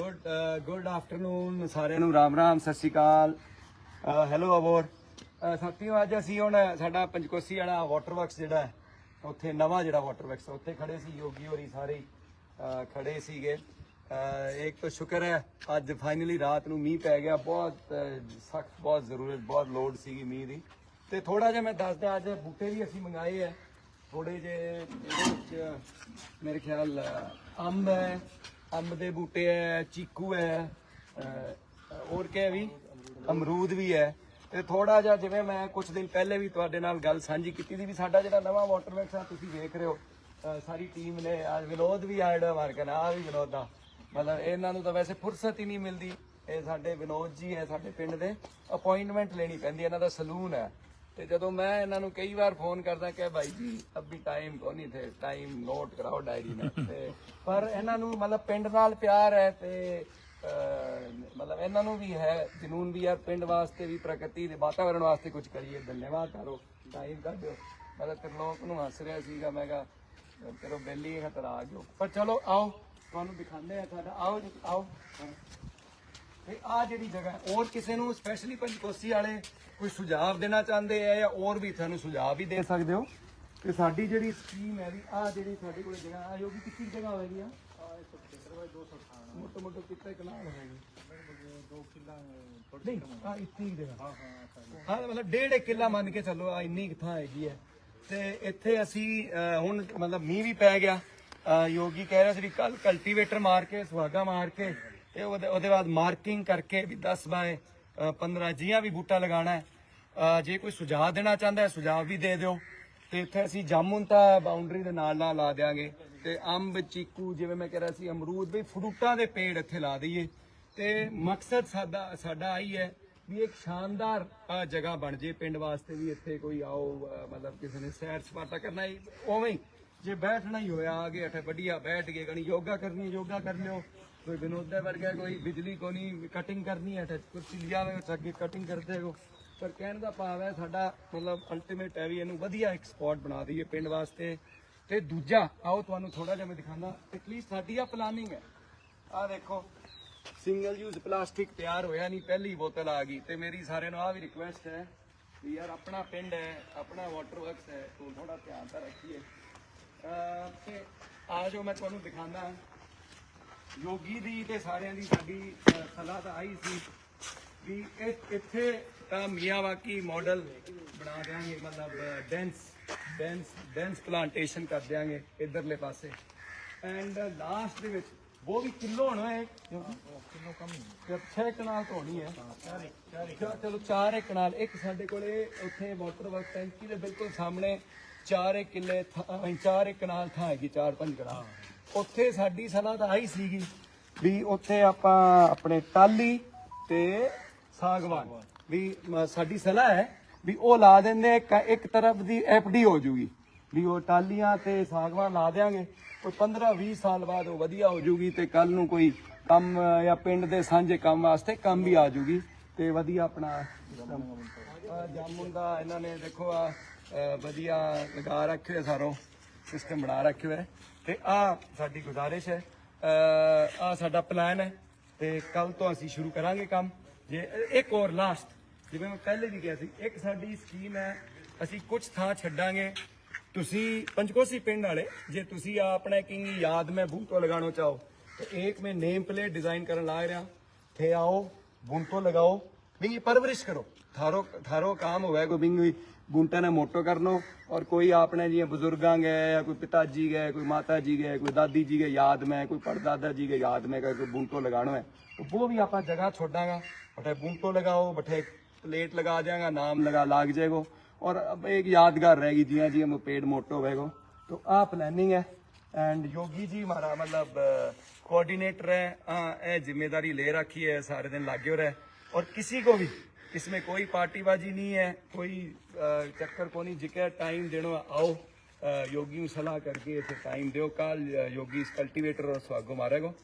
Good good afternoon ਸਾਰਿਆਂ ਨੂੰ ਰਾਮ ਰਾਮ ਸਤਿ ਸ਼੍ਰੀ ਅਕਾਲ। ਹੈਲੋ ਅਬੋਰ। ਸਾਥੀਓ ਅੱਜ ਅਸੀਂ ਹੁਣ ਸਾਡਾ ਪੰਚਕੋਸੀ ਵਾਲਾ ਵਾਟਰ ਵਰਕਸ ਜਿਹੜਾ ਉੱਥੇ ਨਵਾਂ ਜਿਹੜਾ ਵਾਟਰ ਵਰਕਸ ਉੱਥੇ ਖੜੇ ਸੀ ਯੋਗੀ ਹੋਰੀ ਸਾਰੇ ਹੀ, ਖੜੇ ਸੀਗੇ। ਇੱਕ ਤਾਂ ਸ਼ੁਕਰ ਹੈ ਅੱਜ ਫਾਈਨਲੀ ਰਾਤ ਨੂੰ ਮੀਂਹ ਪੈ ਗਿਆ ਬਹੁਤ ਸਖਤ ਬਹੁਤ ਜ਼ਰੂਰਤ ਬਹੁਤ ਲੋਡ ਸੀਗੀ ਮੀਂਹ ਦੀ। ਤੇ ਥੋੜਾ ਜਿਹਾ ਮੈਂ ਦੱਸਦਾ ਅੱਜ ਬੂਟੇ ਵੀ ਅਸੀਂ ਮੰਗਾਏ ਹੈ। ਥੋੜੇ ਜਿਹੇ ਮੇਰੇ ਖਿਆਲ ਅੰਬ ਹੈ ਅੰਬ ਦੇ ਬੂਟੇ ਹੈ ਚੀਕੂ ਹੈ ਹੋਰ ਕੀ ਵੀ? ਅਮਰੂਦ ਵੀ ਹੈ ਤੇ ਥੋੜਾ ਜਿਹਾ ਜਿਵੇਂ ਮੈਂ ਕੁਝ ਦਿਨ ਪਹਿਲੇ ਵੀ ਤੁਹਾਡੇ ਨਾਲ ਗੱਲ ਸਾਂਝੀ ਕੀਤੀ ਸੀ ਵੀ ਸਾਡਾ ਜਿਹੜਾ ਨਵਾਂ ਵਾਟਰ ਵਰਕਸ ਆ ਤੁਸੀਂ ਵੇਖ ਰਹੇ ਹੋ ਸਾਰੀ ਟੀਮ ਨੇ ਅੱਜ ਵਿਨੋਦ ਵੀ ਆਇਆ ਮਾਰਕਨ ਆ ਵੀ ਵਿਨੋਦ ਦਾ। ਮਤਲਬ ਇਹਨਾਂ ਨੂੰ ਤਾਂ ਵੈਸੇ ਫੁਰਸਤ ਹੀ ਨਹੀਂ ਮਿਲਦੀ। ਇਹ ਸਾਡੇ ਵਿਨੋਦ ਜੀ ਹੈ ਸਾਡੇ ਪਿੰਡ ਦੇ। ਅਪਾਇੰਟਮੈਂਟ ਲੈਣੀ ਪੈਂਦੀ ਹੈ, ਇਹਨਾਂ ਦਾ ਸਲੂਨ ਹੈ ਤੇ ਜਦੋਂ ਮੈਂ ਇਹਨਾਂ ਨੂੰ ਕਈ ਵਾਰ ਫੋਨ ਕਰਦਾ ਕਿ ਭਾਈ ਜੀ ਅਭੀ ਟਾਈਮ ਕੋ ਨਹੀਂ ਥੇ ਟਾਈਮ ਨੋਟ ਕਰਾਓ ਡਾਇਰੀ में ਤੇ ਪਰ ਇਹਨਾਂ ਨੂੰ ਮਤਲਬ ਪਿੰਡ ਨਾਲ ਪਿਆਰ ਹੈ ਤੇ ਮਤਲਬ ਇਹਨਾਂ ਨੂੰ ਵੀ ਹੈ, ਜਨੂਨ ਵੀ ਹੈ, ਪਿੰਡ ਵਾਸਤੇ ਵੀ ਪ੍ਰਕਿਰਤੀ ਦੇ ਵਾਤਾਵਰਣ ਵਾਸਤੇ ਕੁਝ ਕਰੀਏ, ਧੰਨਵਾਦ ਕਰੋ ਟਾਈਮ ਕੱਢ। ਮਤਲਬ ਤੇ ਲੋਕ ਨੂੰ ਹੱਸ ਰਿਹਾ ਸੀਗਾ, ਮੈਂ ਕਿਹਾ, ਚਲੋ ਬੈਲੀ ਖਤਰ ਆ ਗਿਓ ਪਰ ਚਲੋ ਆਓ, ਤੁਹਾਨੂੰ ਦਿਖਾਉਂਦੇ ਆ ਸਾਡਾ ਆਓ ਆਓ। ਤੇ ਆ ਜਿਹੜੀ ਜਗ੍ਹਾ ਹੈ, ਹੋਰ ਕਿਸੇ ਨੂੰ ਸਪੈਸ਼ਲੀ ਪੰਚਕੋਸੀ ਵਾਲੇ ਕੋਈ ਸੁਝਾਅ ਦੇਣਾ ਚਾਹੁੰਦੇ ਆ ਜਾਂ ਹੋਰ ਵੀ ਤੁਹਾਨੂੰ ਸੁਝਾਅ ਵੀ ਦੇ ਸਕਦੇ ਹੋ? ਤੇ ਸਾਡੀ ਜਿਹੜੀ ਸਕੀਮ ਹੈ ਵੀ ਆ ਜਿਹੜੀ ਸਾਡੇ ਕੋਲ ਜਗ੍ਹਾ ਆ ਜੋ ਕਿ ਕਿੰਨੀ ਜਗ੍ਹਾ ਹੋਏਗੀ ਆ? ਮੋਟੋ ਮੋਟੋ ਕਿੱਥੇ ਕਨਾਲ ਹੋਏਗੀ ਨਹੀਂ ਆ ਇਤਨੀ ਜਗ੍ਹਾ। ਹਾਂ ਮਤਲਬ ਡੇਢ ਇੱਕ ਕਿੱਲਾ ਮੰਨ ਕੇ ਚੱਲੋ ਆ ਇੰਨੀ ਕੁ ਥਾਂ ਹੈਗੀ ਹੈ ਤੇ ਇੱਥੇ ਅਸੀਂ ਅਹ, ਹੁਣ ਮਤਲਬ ਮੀਂਹ ਵੀ ਪੈ ਗਿਆ। ਅਹ, ਯੋਗੀ ਕਹਿ ਰਿਹਾ ਸੀ ਵੀ ਕੱਲ ਕਲਟੀਵੇਟਰ ਮਾਰ ਕੇ ਸੁਹਾਗਾ ਮਾਰ ਕੇ ਤੇ ਉਹਦੇ ਉਹਦੇ ਬਾਅਦ ਮਾਰਕਿੰਗ ਕਰਕੇ ਵੀ 10 ਬਾਏ 15 ਜੀਆਂ ਵੀ ਬੂਟਾ ਲਗਾਉਣਾ ਹੈ। ਜੇ ਕੋਈ ਸੁਝਾਅ ਦੇਣਾ ਚਾਹੁੰਦਾ ਹੈ, ਸੁਝਾਅ ਵੀ ਦੇ ਦਿਓ। ਤੇ ਇੱਥੇ ਅਸੀਂ ਜਾਮੁਨ ਤਾਂ ਬਾਉਂਡਰੀ ਦੇ ਨਾਲ ਨਾਲ ਲਾ ਦਿਆਂਗੇ। ਤੇ ਅੰਬ, ਚੀਕੂ, ਜਿਵੇਂ ਮੈਂ ਕਹਿ ਰਿਹਾ ਸੀ, ਅਮਰੂਦ, ਵੀ ਫਰੂਟਾਂ ਦੇ ਪੇੜ ਇੱਥੇ ਲਾ ਦਈਏ। ਤੇ ਮਕਸਦ ਸਾਡਾ ਸਾਡਾ ਆਈ ਹੈ ਵੀ ਇੱਕ ਸ਼ਾਨਦਾਰ ਜਗ੍ਹਾ ਬਣ ਜੇ ਪਿੰਡ ਵਾਸਤੇ ਵੀ ਇੱਥੇ ਕੋਈ ਆਓ ਮਤਲਬ ਕਿਸੇ ਨੇ ਸੈਰ ਸਪਾਟਾ ਕਰਨਾ ਹੀ, ਉਵੇਂ ਹੀ। ਜੇ ਬੈਠਣਾ ਹੀ ਹੋਇਆ ਆ ਆਗੇ ਇੱਥੇ ਵਧੀਆ ਬੈਠ ਕੇ ਕਣੀ ਯੋਗਾ ਕਰਨੀ, ਯੋਗਾ ਕਰ ਲਿਓ। ਕੋਈ ਵਿਨੋਦ ਵਰਗਾ, ਕੋਈ ਬਿਜਲੀ ਕੋ ਕਟਿੰਗ ਕਰਨੀ ਹੈ ਇੱਥੇ ਕੁਰਸੀ ਲਿਆ ਅੱਗੇ ਕਟਿੰਗ ਕਰਦੇ ਹੋ ਪਰ ਕਹਿਣ ਦਾ ਭਾਵ ਹੈ, ਸਾਡਾ ਮਤਲਬ ਅਲਟੀਮੇਟ ਹੈ ਵੀ ਇਹਨੂੰ ਵਧੀਆ ਇੱਕ ਸਪੌਟ ਬਣਾ ਦਈਏ ਪਿੰਡ ਵਾਸਤੇ। ਤੇ ਦੂਜਾ, ਆਓ ਤੁਹਾਨੂੰ ਥੋੜਾ ਜਿਹਾ ਮੈਂ ਦਿਖਾਉਂਦਾ ਐਟਲੀਸਟ ਸਾਡੀ ਆ ਪਲਾਨਿੰਗ ਹੈ। ਆ ਦੇਖੋ ਸਿੰਗਲ ਯੂਜ਼ ਪਲਾਸਟਿਕ ਤਿਆਰ ਹੋਇਆ ਨਹੀਂ, ਪਹਿਲੀ ਬੋਤਲ ਆ ਗਈ। ਤੇ ਮੇਰੀ ਸਾਰਿਆਂ ਨੂੰ ਆ ਵੀ ਰਿਕੁਐਸਟ ਹੈ ਵੀ ਯਾਰ, ਆਪਣਾ ਪਿੰਡ ਹੈ, ਆਪਣਾ ਵਾਟਰ ਵਰਕਸ ਹੈ, ਤੋਂ ਥੋੜਾ ਧਿਆਨ ਤਾਂ ਰੱਖੀਏ। ਆ ਜੋ ਮੈਂ ਤੁਹਾਨੂੰ ਦਿਖਾਣਾ ਯੋਗੀ ਦੀ ਤੇ ਸਾਰਿਆਂ ਦੀ ਸਾਡੀ ਸਲਾਹ ਤਾਂ ਆਈ ਸੀ ਵੀ ਇਹ- ਇੱਥੇ ਤਾਂ ਮੀਆਵਾਕੀ ਮਾਡਲ ਬਣਾ ਦਿਆਂਗੇ, ਮਤਲਬ ਡੈਂਸ ਡੈਂਸ ਡੈਂਸ ਪਲਾਂਟੇਸ਼ਨ ਕਰ ਦਿਆਂਗੇ ਇਧਰਲੇ ਪਾਸੇ। ਐਂਡ ਲਾਸਟ ਦੇ ਵਿੱਚ ਉਹ ਵੀ ਕਿਲੋ ਹੋਣਾ ਹੈ ਕਿਲੋ ਕਮ ਤੇ 6 ਕਨਾਲ ਤੋਂ ਹੋਣੀ ਹੈ ਚਲੋ- ਚਲੋ 4 ਕਨਾਲ ਇੱਕ ਸਾਡੇ ਕੋਲੇ ਉੱਥੇ ਵਾਟਰ ਵਰਕ ਟੈਂਕੀ ਦੇ ਬਿਲਕੁਲ ਸਾਹਮਣੇ 4 ਕਿੱਲੇ 4 ਕਨਾਲ ਥਾਂ ਹੈਗੀ 4-5 ਕਨਾਲ ਉੱਥੇ ਸਾਡੀ ਸਲਾਹ ਤਾਂ ਆਈ ਸੀਗੀ ਵੀ ਉੱਥੇ ਆਪਾਂ ਆਪਣੇ ਟਾਲੀ ਤੇ ਸਾਗਵਾਨ ਵੀ ਮ- ਸਾਡੀ ਸਲਾਹ ਹੈ ਵੀ ਉਹ ਲਾ ਦਿੰਦੇ ਇੱਕ ਇੱਕ ਤਰਫ ਦੀ ਐਫਡੀ ਹੋ ਜੂਗੀ ਵੀ ਉਹ ਟਾਲੀਆਂ ਤੇ ਸਾਗਵਾਨ ਲਾ ਦੇਾਂਗੇ ਕੋਈ 15 20 ਸਾਲ ਬਾਅਦ ਉਹ ਵਧੀਆ ਹੋ ਜੂਗੀ ਤੇ ਕੱਲ ਨੂੰ ਕੋਈ ਕੰਮ ਜਾਂ ਪਿੰਡ ਦੇ ਸਾਂਝੇ ਕੰਮ ਵਾਸਤੇ ਕੰਮ ਵੀ ਆ ਜੂਗੀ ਤੇ ਵਧੀਆ ਆਪਣਾ ਆਹ ਜਾਮੁਨ ਦਾ ਇਹਨਾਂ ਨੇ ਦੇਖੋ ਆ ਵਧੀਆ ਲਗਾ ਰੱਖਿਆ ਹੋਇਆ ਸਾਰੋ ਸਿਸਟਮ ਬਣਾ ਰੱਖਿਆ ਹੋਇਆ ਹੈ ਤੇ ਆ ਸਾਡੀ ਗੁਜ਼ਾਰਿਸ਼ ਹੈ ਆ ਸਾਡਾ ਪਲਾਨ ਹੈ ਤੇ ਕੱਲ ਤੋਂ ਅਸੀਂ ਸ਼ੁਰੂ ਕਰਾਂਗੇ ਕੰਮ। ਜੇ, ਇੱਕ ਹੋਰ ਲਾਸਟ ਜਿਵੇਂ ਮੈਂ ਪਹਿਲੇ ਵੀ ਕਿਹਾ ਸੀ, ਇੱਕ ਸਾਡੀ ਸਕੀਮ ਹੈ, ਅਸੀਂ ਕੁਝ ਥਾਂ ਛੱਡਾਂਗੇ ਤੁਸੀਂ ਪੰਚਕੋਸੀ ਪਿੰਡ ਵਾਲੇ ਜੇ ਤੁਸੀਂ ਆ ਆਪਣੇ ਕਿੰਗ ਯਾਦ ਮੈਂ ਬੂਟੋ ਲਗਾਉਣਾ ਚਾਹੋ तो एक में नेम प्लेट डिजाइन करने ला रहा थे आओ बूंटो लगाओ बिंगी परवरिश करो थारो थारो काम होगा कोई बिंगी बूंटा ने मोटो करनो और कोई आपने जी बुजुर्गां गए या कोई पिताजी गए कोई माता जी गए कोई दादी जी के याद में कोई परदादा जी के याद में कोई बूंटो लगाना है तो वो भी आप जगह छोड़ांगा बठे बूंटो लगाओ बठे प्लेट लगा जाएगा नाम लगा लाग जाएगा और अब एक यादगार रहेगी जिया जी हम पेड़ मोटो होगा तो आ प्लानिंग है एंड योगी जी हमारा मतलब कोऑर्डिनेटर है जिम्मेदारी ले रखी है सारे दिन लागे हो रहा है और किसी को भी इसमें कोई पार्टीबाजी नहीं है कोई चक्कर को नहीं जिक्र टाइम देना आओ योगी सलाह करके इसे टाइम दो कल योगी कल्टीवेटर और स्वागो मारेगो